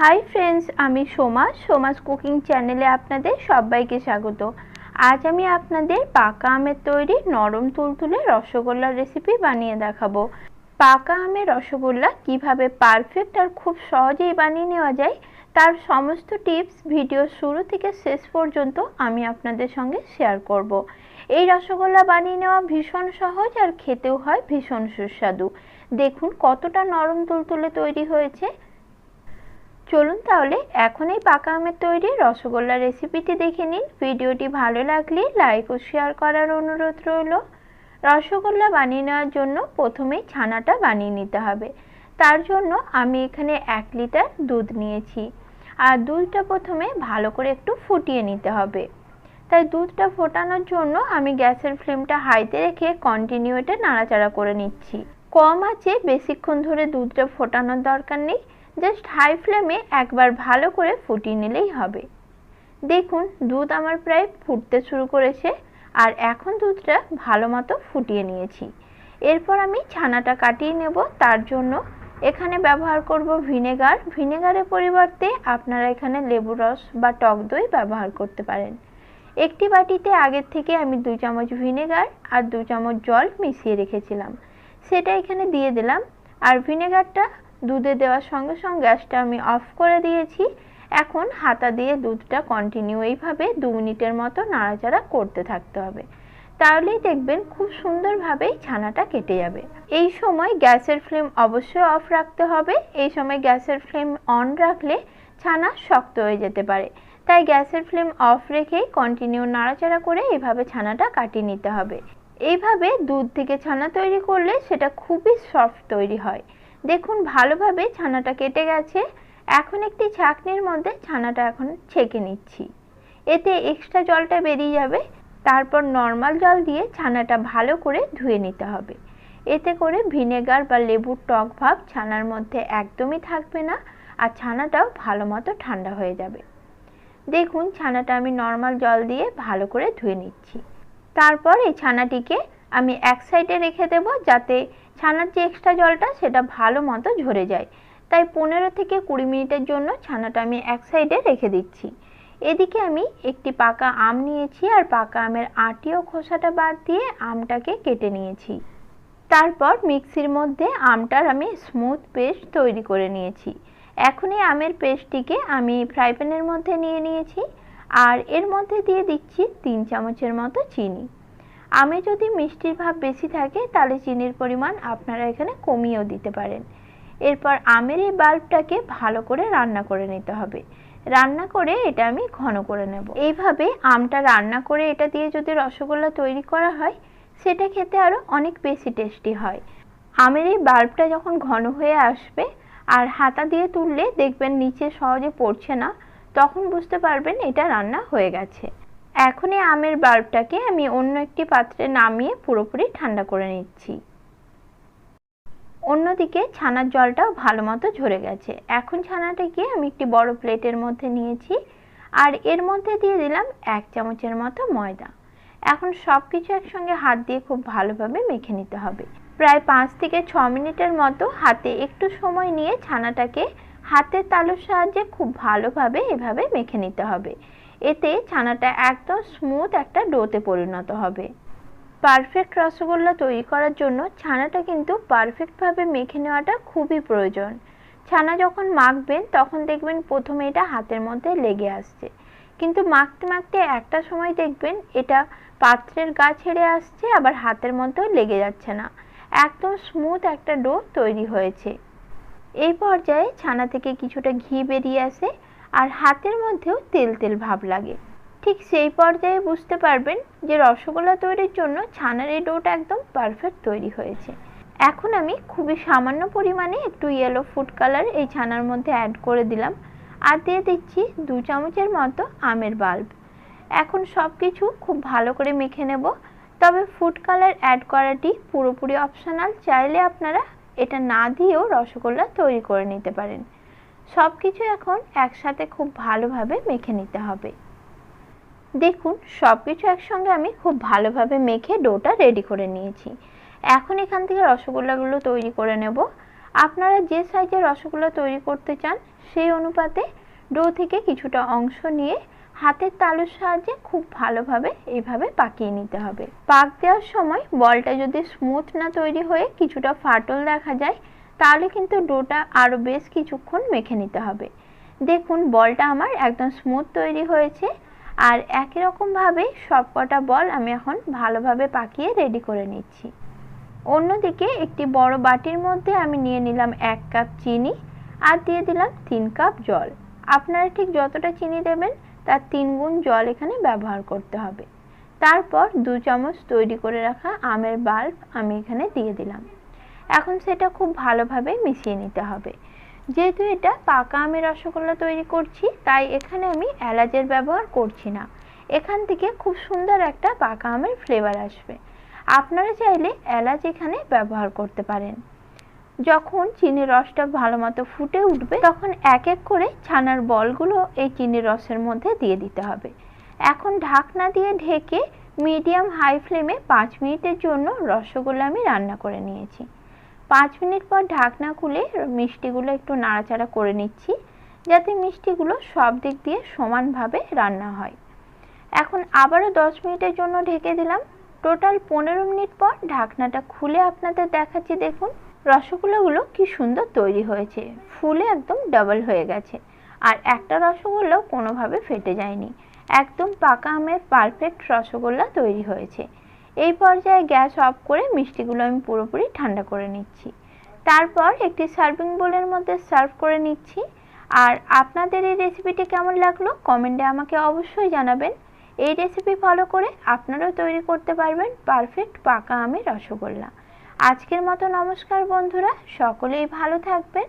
Hi friends আমি Soma, Soma's cooking চ্যানেলে আপনাদের সবাইকে স্বাগত। আজ আমি আপনাদের পাকা আমের তৈরি নরম তুলতুলে রসগোল্লার রেসিপি বানিয়ে দেখাবো। পাকা আমের রসগোল্লা কীভাবে পারফেক্ট আর খুব সহজেই বানিয়ে নেওয়া যায়, তার সমস্ত টিপস ভিডিও শুরু থেকে শেষ পর্যন্ত আমি আপনাদের সঙ্গে শেয়ার করব। এই রসগোল্লা বানিয়ে নেওয়া ভীষণ সহজ আর খেতেও হয় ভীষণ সুস্বাদু। দেখুন কতটা নরম তুলতুলে তৈরি হয়েছে। চলুন তাহলে এখন এই পাকা আমের তৈরি রসগোল্লা রেসিপিটি দেখে নিন। ভিডিওটি ভালো লাগলে লাইক ও শেয়ার করার অনুরোধ রইল। রসগোল্লা বানিয়ে নেওয়ার জন্য প্রথমেই ছানাটা বানিয়ে নিতে হবে। তার জন্য আমি এখানে এক লিটার দুধ নিয়েছি। আর দুধটা প্রথমে ভালো করে একটু ফুটিয়ে নিতে হবে। তাই দুধটা ফোটানোর জন্য আমি গ্যাসের ফ্লেমটা হাইতে রেখে কন্টিনিউ এটা নাড়াচাড়া করে নিচ্ছি। কম আছে, বেশিক্ষণ ধরে দুধটা ফোটানোর দরকার নেই। জাস্ট হাই ফ্লেমে একবার ভালো করে ফুটিয়ে নিলেই হবে। দেখুন, দুধ আমার প্রায় ফুটতে শুরু করেছে আর এখন দুধটা ভালো মতো ফুটিয়ে নিয়েছি। এরপর আমি ছানাটা কাটিয়ে নেব, তার জন্য এখানে ব্যবহার করব ভিনেগার। ভিনেগারের পরিবর্তে আপনারা এখানে লেবু রস বা টক দই ব্যবহার করতে পারেন। একটি বাটিতে আগের থেকে আমি দু চামচ ভিনেগার আর দু চামচ জল মিশিয়ে রেখেছিলাম। সেটা এখানে দিয়ে দিলাম। আর ভিনেগারটা দুধে দেওয়ার সঙ্গে সঙ্গে গ্যাসটা আমি অফ করে দিয়েছি। এখন হাতা দিয়ে দুধটা কন্টিনিউ এইভাবে দু মিনিটের মতো নাড়াচাড়া করতে থাকতে হবে। তাহলেই দেখবেন খুব সুন্দরভাবেই ছানাটা কেটে যাবে। এই সময় গ্যাসের ফ্লেম অবশ্যই অফ রাখতে হবে। এই সময় গ্যাসের ফ্লেম অন রাখলে ছানা শক্ত হয়ে যেতে পারে। তাই গ্যাসের ফ্লেম অফ রেখেই কন্টিনিউ নাড়াচাড়া করে এইভাবে ছানাটা কাটিয়ে নিতে হবে। এইভাবে দুধ থেকে ছানা তৈরি করলে সেটা খুবই সফট তৈরি হয়। দেখুন ভালোভাবে ছানাটা কেটে গেছে। এখন একটি ছাঁকনির মধ্যে ছানাটা এখন ছেঁকে নিচ্ছি। এতে এক্সট্রা জলটা বেরিয়ে যাবে। তারপর নর্মাল জল দিয়ে ছানাটা ভালো করে ধুয়ে নিতে হবে। এতে করে ভিনেগার বা লেবুর টক ভাব ছানার মধ্যে একদমই থাকবে না আর ছানাটাও ভালো মতো ঠান্ডা হয়ে যাবে। দেখুন ছানাটা আমি নর্মাল জল দিয়ে ভালো করে ধুয়ে নিচ্ছি। তারপর এই ছানাটিকে আমি এক সাইডে রেখে দেব যাতে ছানার যে এক্সট্রা জলটা সেটা ভালো মতো ঝরে যায়। তাই পনেরো থেকে কুড়ি মিনিটের জন্য ছানাটা আমি এক সাইডে রেখে দিচ্ছি। এদিকে আমি একটি পাকা আম নিয়েছি আর পাকা আমের আটি ও খোসাটা বাদ দিয়ে আমটাকে কেটে নিয়েছি। তারপর মিক্সির মধ্যে আমটার আমি স্মুথ পেস্ট তৈরি করে নিয়েছি। এখন এই আমের পেস্টটিকে আমি ফ্রাই প্যানের মধ্যে নিয়ে নিয়েছি। আর এর মধ্যে দিয়ে দিচ্ছি তিন চামচের মতো চিনি। আমে যদি মিষ্টির ভাব বেশি থাকে, তাহলে চিনির পরিমাণ আপনারা এখানে কমিয়েও দিতে পারেন। এরপর আমের এই বাল্বটাকে ভালো করে রান্না করে নিতে হবে। রান্না করে এটা আমি ঘন করে নেব। এইভাবে আমটা রান্না করে এটা দিয়ে যদি রসগোল্লা তৈরি করা হয়, সেটা খেতে আরও অনেক বেশি টেস্টি হয়। আমের এই বাল্বটা যখন ঘন হয়ে আসবে আর হাতা দিয়ে তুললে দেখবেন নিচে সহজে পড়ছে না, তখন বুঝতে পারবেন এটা রান্না হয়ে গেছে। এখন এই আমের বাল্বটাকে আমি অন্য একটি পাত্রে নামিয়ে পুরোপুরি ঠান্ডা করে নিচ্ছি। অন্যদিকে ছানার জলটাও ভালো মতো ঝরে গেছে। এখন ছানাটাকে আমি একটি বড় প্লেটের মধ্যে নিয়েছি আর এর মধ্যে দিয়ে দিলাম এক চামচের মতো ময়দা। এখন সব কিছু একসঙ্গে হাত দিয়ে খুব ভালোভাবে মেখে নিতে হবে। প্রায় পাঁচ থেকে ছ মিনিটের মতো হাতে একটু সময় নিয়ে ছানাটাকে হাতের তালুর সাহায্যে খুব ভালোভাবে এভাবে মেখে নিতে হবে। এতে ছানাটা একদম স্মুথ একটা ডোতে পরিণত হবে। পারফেক্ট রসগোল্লা তৈরি করার জন্য ছানাটা কিন্তু পারফেক্টভাবে মেখে নেওয়াটা খুবই প্রয়োজন। ছানা যখন মাখবেন, তখন দেখবেন প্রথমে এটা হাতের মধ্যে লেগে আসছে। কিন্তু মাখতে মাখতে একটা সময় দেখবেন এটা পাত্রের গা ছেড়ে আসছে, আবার হাতের মধ্যেও লেগে যাচ্ছে না। একদম স্মুথ একটা ডো তৈরি হয়েছে। এই পর্যায়ে ছানা থেকে কিছুটা ঘি বেরিয়ে আসে। আর হাতের মধ্যেও তেল তেল ভাব লাগে। ঠিক সেই পর্যায়ে বুঝতে পারবেন যে রসগোল্লা তৈরির জন্য ছানার এই ডোটা একদম পারফেক্ট তৈরি হয়েছে। এখন আমি খুবই সামান্য পরিমাণে একটু ইয়েলো ফুড কালার এই ছানার মধ্যে অ্যাড করে দিলাম আর দিয়ে দিচ্ছি দু চামচের মতো আমের বাল্ব। এখন সব কিছু খুব ভালো করে মেখে নেব। তবে ফুড কালার অ্যাড করাটি পুরোপুরি অপশনাল চাইলে আপনারা এটা না দিয়েও রসগোল্লা তৈরি করে নিতে পারেন। সব কিছু এখন একসাথে খুব ভালোভাবে মেখে নিতে হবে। দেখুন সব কিছু একসঙ্গে আমি খুব ভালোভাবে মেখে ডোটা রেডি করে নিয়েছি। এখন এখান থেকে রসগোল্লাগুলো তৈরি করে নেব। আপনারা যে সাইজের রসগোল্লা তৈরি করতে চান, সেই অনুপাতে ডো থেকে কিছুটা অংশ নিয়ে হাতের তালুর সাহায্যে খুব ভালোভাবে এইভাবে পাকিয়ে নিতে হবে। পাক দেওয়ার সময় বলটা যদি স্মুথ না তৈরি হয়ে কিছুটা ফাটল দেখা যায় তাহলে কিন্তু ডোটা আরও বেশ কিছুক্ষণ মেখে নিতে হবে। দেখুন, বলটা আমার একদম স্মুথ তৈরি হয়েছে আর একই রকমভাবে সব কটা বল আমি এখন ভালোভাবে পাকিয়ে রেডি করে নিচ্ছি। অন্যদিকে একটি বড় বাটির মধ্যে আমি নিয়ে নিলাম এক কাপ চিনি আর দিয়ে দিলাম তিন কাপ জল। আপনারা ঠিক যতটা চিনি দেবেন তার তিন গুণ জল এখানে ব্যবহার করতে হবে। তারপর দু চামচ তৈরি করে রাখা আমের বাল্ব আমি এখানে দিয়ে দিলাম। এখন সেটা খুব ভালোভাবে মিশিয়ে নিতে হবে। যেহেতু এটা পাকা আমের রসগোল্লা তৈরি করছি, তাই এখানে আমি এলাচের ব্যবহার করছি না। এখান থেকে খুব সুন্দর একটা পাকা আমের ফ্লেভার আসবে। আপনারা চাইলে এলাচ এখানে ব্যবহার করতে পারেন। যখন চিনির রসটা ভালো মতো ফুটে উঠবে, তখন এক এক করে ছানার বলগুলো এই চিনির রসের মধ্যে দিয়ে দিতে হবে। এখন ঢাকনা দিয়ে ঢেকে মিডিয়াম হাই ফ্লেমে পাঁচ মিনিটের জন্য রসগোল্লা আমি রান্না করে নিয়েছি। পাঁচ মিনিট পর ঢাকনা খুলে মিষ্টিগুলো একটু নাড়াচাড়া করে নিচ্ছি, যাতে মিষ্টিগুলো সব দিক দিয়ে সমানভাবে রান্না হয়। এখন আবারও দশ মিনিটের জন্য ঢেকে দিলাম। টোটাল পনেরো মিনিট পর ঢাকনাটা খুলে আপনাদের দেখাচ্ছি, দেখুন। রসগোল্লাগুলো কি সুন্দর তৈরি হয়েছে। ফুলে একদম ডাবল হয়ে গেছে। আর একটা রসগোল্লাও কোনোভাবে ফেটে যায়নি। একদম পাকা আমের পারফেক্ট রসগোল্লা তৈরি হয়েছে। এই পর্যায়ে গ্যাস অফ করে মিষ্টিগুলো আমি পুরোপুরি ঠান্ডা করে নিচ্ছি। তারপর একটি সার্ভিং বোলের মধ্যে সার্ভ করে নিচ্ছি। আর আপনাদের এই রেসিপিটি কেমন লাগল কমেন্টে আমাকে অবশ্যই জানাবেন। এই রেসিপি ফলো করে আপনারাও তৈরি করতে পারবেন পারফেক্ট পাকা আমের রসগোল্লা। আজকের মতো নমস্কার বন্ধুরা, সকলেই ভালো থাকবেন।